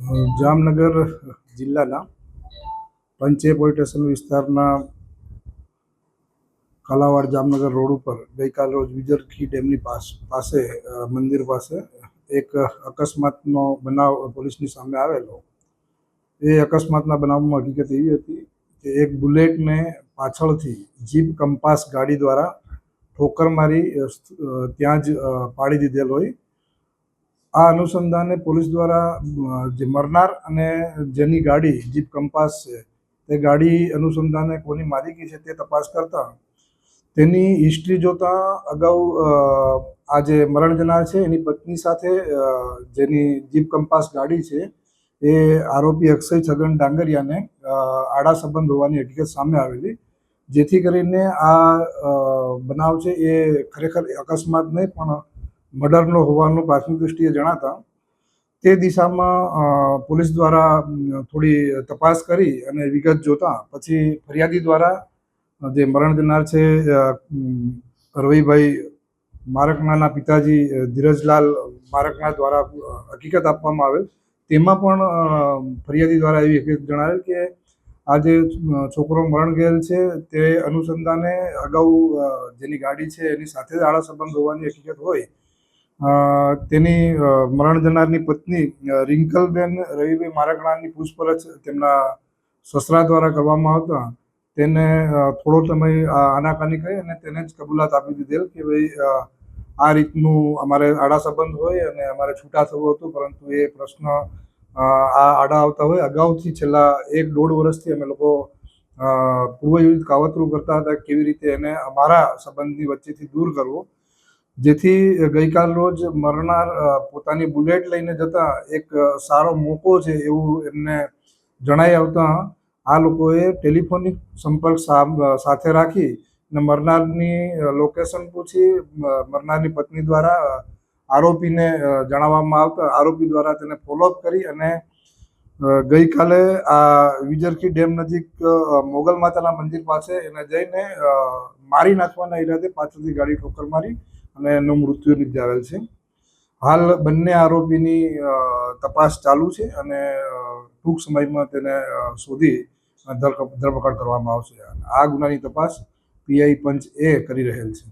જામનગર જિલ્લાના પંચે police station વિસ્તારના કાલાવાડ જામનગર રોડ ઉપર ગઈકાલ રોજ વિજરખી ડેમની પાસ મંદિર પાસે એક અકસ્માતનો બનાવ પોલીસની સામે આવેલો. એ અકસ્માતના બનાવમાં હકીકત એવી હતી કે એક બુલેટને પાછળથી જીપ કંપાસ ગાડી દ્વારા ઠોકર મારી ત્યાં જ પાડી દીધેલ હોય. આ અનુસંધાને પોલીસ દ્વારા જે મરનાર અને જેની ગાડી, જીપ કંપાસ છે, તે ગાડી અનુસંધાને કોની માલિકી છે તે તપાસ કરતા તેની હિસ્ટ્રી જોતા અગાઉ આ જે મરણ જનાર છે, એની પત્ની સાથે જેની જીપ કંપાસ ગાડી છે, એ આરોપી અક્ષય છગન ડાંગરિયાને આડા સંબંધ હોવાની હકીકત સામે આવેલી, જેથી કરીને આ બનાવ છે એ ખરેખર અકસ્માત નહીં પણ મર્ડરનો હોવાનું પ્રાથમિક દૃષ્ટિએ જણાતા, તે દિશામાં પોલીસ દ્વારા થોડી તપાસ કરી અને વિગત જોતા, પછી ફરિયાદી દ્વારા, જે મરણ જનાર છે રવિભાઈ મારકનાના પિતાજી ધીરજલાલ મારકના દ્વારા હકીકત આપવામાં આવેલ. તેમાં પણ ફરિયાદી દ્વારા એવી હકીકત જણાવેલ કે, આ જે છોકરો મરણ ગયેલ છે, તે અનુસંધાને અગાઉ જેની ગાડી છે, એની સાથે જ આડા સંબંધ હોવાની હકીકત હોય તેની મરણ જનારની પત્ની રિંકલબેન રવિભાઈ મારાકણાની પૂછપરછ તેમના સસરા દ્વારા કરવામાં આવતા. તેને થોડો સમય આનાકાની કહી અને તેને જ કબૂલાત આપી દીધેલ કે ભાઈ આ રીતનું અમારે આડા સંબંધ હોય અને અમારે છૂટા થવું હતું, પરંતુ એ પ્રશ્ન આ આડા આવતા હોય. અગાઉથી છેલ્લા એક દોઢ વર્ષથી અમે લોકો પૂર્વયુદ્ધ કાવતરું કરતા હતા કેવી રીતે એને અમારા સંબંધની વચ્ચેથી દૂર કરવો. જેથી ગઈકાલ રોજ મરનાર પોતાની બુલેટ લઈને જતા એક સારો મોકો છે એવું એમને જણાઈ આવતા આ લોકોએ ટેલિફોનિક સંપર્ક સાથે રાખી અને મરનારની લોકેશન પૂછી મરનારની પત્ની દ્વારા આરોપીને જણાવવામાં આવતા, આરોપી દ્વારા તેને ફોલોઅપ કરી અને ગઈકાલે આ વિજરખી ડેમ નજીક મોગલ માતાના મંદિર પાસે એને જઈને મારી નાખવાના ઈરાદે પાછળથી ગાડી ઠોકર મારી અને એનું મૃત્યુ નિપજાવેલ છે. હાલ બંને આરોપીની તપાસ ચાલુ છે અને ટૂંક સમયમાં તેને શોધી ધરપકડ કરવામાં આવશે. આ ગુનાની તપાસ પીઆઈ પંચ એ કરી રહેલ છે.